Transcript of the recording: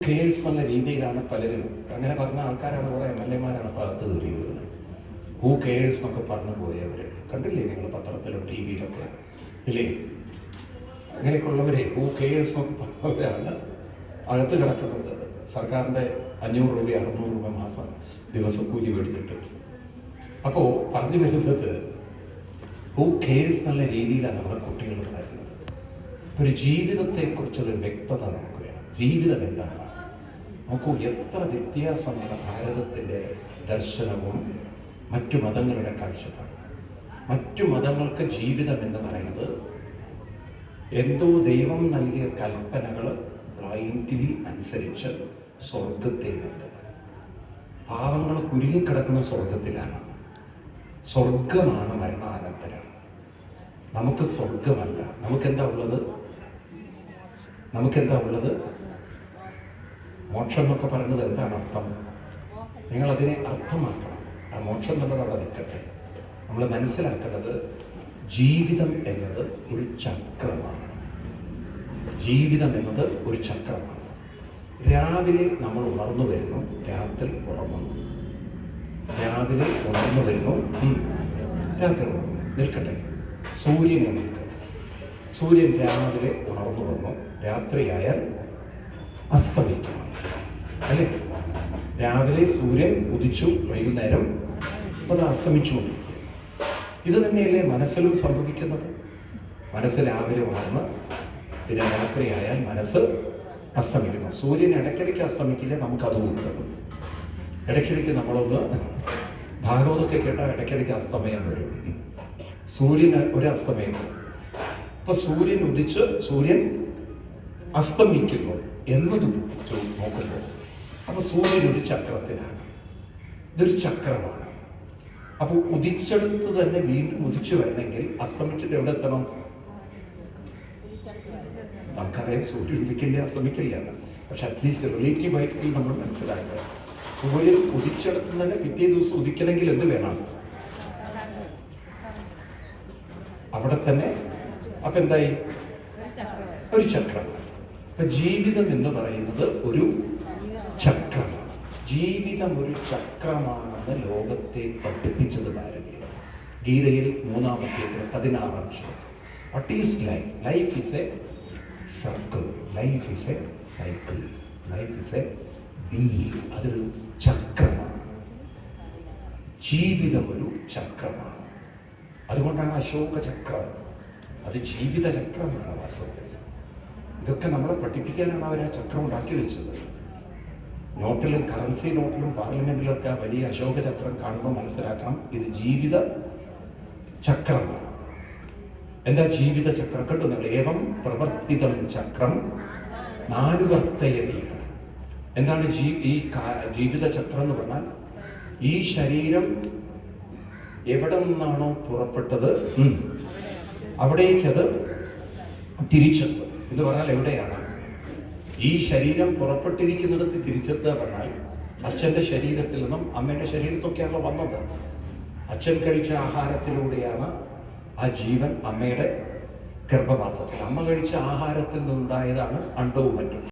Curls എന്ന രീതിയിലാണ് പലരും അങ്ങനെ പറഞ്ഞ ആൾക്കാരാണ് കുറെ എം എൽ എമാരാണ് പകത്ത് കയറിയത് ഹൂ കേൾസ് എന്നൊക്കെ പറഞ്ഞു പോയവർ കണ്ടില്ലേ നിങ്ങൾ പത്രത്തിലും ടി വിയിലൊക്കെ? ഇല്ലേ? അങ്ങനെയൊക്കെ ഉള്ളവരെ ഹൂ കേൾസ് എന്നൊക്കെ പറഞ്ഞവരാണ് അകത്ത് കിടക്കുന്നത്. സർക്കാരിന്റെ അഞ്ഞൂറ് രൂപ അറുന്നൂറ് രൂപ മാസം ദിവസക്കൂലി മേടിച്ചിട്ട്. അപ്പോൾ പറഞ്ഞു വരുന്നത് ഹൂ കേൾസ് എന്നുള്ള രീതിയിലാണ് നമ്മുടെ കുട്ടികൾ വളരുന്നത്. ഒരു ജീവിതത്തെക്കുറിച്ചൊരു വ്യക്തത നമുക്ക് വേണം. ജീവിതം എന്താണ്? നോക്കൂ എത്ര വ്യത്യാസമാണ് ഭാരതത്തിന്റെ ദർശനവും മറ്റു മതങ്ങളുടെ കാഴ്ചപ്പാടും. മറ്റു മതങ്ങൾക്ക് ജീവിതം എന്ന് പറയുന്നത് എന്തോ ദൈവം നൽകിയ കൽപ്പനകൾ ബ്ലൈൻഡ്ലി അനുസരിച്ച് സ്വർഗത്തെ കണ്ട് പാവങ്ങൾ കുരുങ്ങിക്കിടക്കുന്ന സ്വർഗത്തിലാണ് സ്വർഗമാണ് മരണാനന്തരം. നമുക്ക് സ്വർഗമല്ല നമുക്കെന്താ ഉള്ളത്? നമുക്കെന്താ ഉള്ളത്? മോക്ഷം എന്നൊക്കെ പറയുന്നത് എന്താണ് അർത്ഥം? നിങ്ങൾ അതിനെ അർത്ഥമാക്കണം. ആ മോക്ഷം എന്നുള്ളത് അവിടെ നിൽക്കട്ടെ നമ്മൾ മനസ്സിലാക്കേണ്ടത് ജീവിതം എന്നത് ഒരു ചക്രമാണ്. ജീവിതം എന്നത് ഒരു ചക്രമാണ്. രാവിലെ നമ്മൾ ഉണർന്നു വരുന്നു രാത്രി ഉറങ്ങുന്നു. രാവിലെ ഉണർന്നു വരുന്നു രാത്രി ഉണർന്നു നിൽക്കട്ടെ. സൂര്യൻ നിൽക്കട്ടെ സൂര്യൻ രാവിലെ ഉണർന്നു വന്നു രാത്രിയായാൽ അസ്തമിക്കണം അല്ലേ? രാവിലെ സൂര്യൻ ഉദിച്ചു വൈകുന്നേരം അത് അസ്തമിച്ചുകൊണ്ടിരിക്കും. ഇത് തന്നെയല്ലേ മനസ്സിലും സംഭവിക്കുന്നത്? മനസ്സ് രാവിലെ വളർന്ന് പിന്നെ രാത്രിയായാൽ മനസ്സ് അസ്തമിക്കുന്നു. സൂര്യൻ ഇടയ്ക്കിടയ്ക്ക് അസ്തമിക്കില്ല? നമുക്കത് കിട്ടും ഇടയ്ക്കിടയ്ക്ക് നമ്മളൊന്ന് ഭാഗവതമൊക്കെ കേട്ടാൽ ഇടയ്ക്കിടയ്ക്ക് അസ്തമയം വരും. സൂര്യന് ഒരു അസ്തമയം അപ്പൊ സൂര്യൻ ഉദിച്ച് സൂര്യൻ അസ്തമിക്കുന്നു. എന്നത് നോക്കുമ്പോൾ അപ്പൊ സൂര്യൻ ഒരു ചക്രത്തിലാണ്. ഇതൊരു ചക്രമാണ്. അപ്പോൾ ഉദിച്ചെടുത്ത് തന്നെ വീണ്ടും ഉദിച്ചു വരണമെങ്കിൽ അസ്തമിച്ചിട്ട് എവിടെ എത്തണം? നമുക്കറിയാം സൂര്യൻ ഉദിക്കില്ല അസ്തമിക്കില്ല. പക്ഷെ അറ്റ്ലീസ്റ്റ് റിലേറ്റീവ് ആയിട്ട് നമ്മൾ മനസ്സിലാക്കുക. സൂര്യൻ ഉദിച്ചെടുത്ത് തന്നെ പിറ്റേ ദിവസം ഉദിക്കണമെങ്കിൽ എന്ത് വേണം? അവിടെ തന്നെ അപ്പൊ എന്തായി? ഒരു ചക്രം. അപ്പൊ ജീവിതം എന്ന് പറയുന്നത് ഒരു ചക്രമാണ്. ജീവിതം ഒരു ചക്രമാണെന്ന് ലോകത്തെ പഠിപ്പിച്ചത് ഭാരതീയ ഗീതയിൽ മൂന്നാമത്തെ പതിനാറാം ശ്ലോകം. What is life life is a circle life is a cycle life is a wheel അതൊരു ചക്രമാണ്. ജീവിതം ഒരു ചക്രമാണ്. അതുകൊണ്ടാണ് അശോക ചക്രം അത് ജീവിത ചക്രമാണ് വാസ്തവത്തിൽ. ഇതൊക്കെ നമ്മളെ പഠിപ്പിക്കാനാണ് അവർ ആ ചക്രം ഉണ്ടാക്കി വെച്ചത്. നോട്ടിലും കറൻസി നോട്ടിലും പാർലമെന്റിലൊക്കെ ആ വലിയ അശോക ചക്രം കാണുമ്പോൾ മനസ്സിലാക്കണം ഇത് ജീവിത ചക്രമാണ്. എന്താ ജീവിത ചക്രം കണ്ടു നിങ്ങൾ ഏവം പ്രവർത്തിതം ചക്രം നാലുവർത്തയതീക എന്താണ് ജീ ഈ ജീവിത ചക്രം എന്ന് പറഞ്ഞാൽ? ഈ ശരീരം എവിടെ നിന്നാണോ പുറപ്പെട്ടത്? അവിടേക്കത് തിരിച്ചെത്തും എന്ന് പറഞ്ഞാൽ എവിടെയാണ്? ഈ ശരീരം പുറപ്പെട്ടിരിക്കുന്നിടത്ത് തിരിച്ചെത്തുക പറഞ്ഞാൽ അച്ഛന്റെ ശരീരത്തിൽ നിന്നും അമ്മയുടെ ശരീരത്തൊക്കെയാണല്ലോ വന്നത്. അച്ഛൻ കഴിച്ച ആഹാരത്തിലൂടെയാണ് ആ ജീവൻ അമ്മയുടെ ഗർഭപാത്രത്തിൽ. അമ്മ കഴിച്ച ആഹാരത്തിൽ നിന്നുണ്ടായതാണ് അണ്ടവും മറ്റും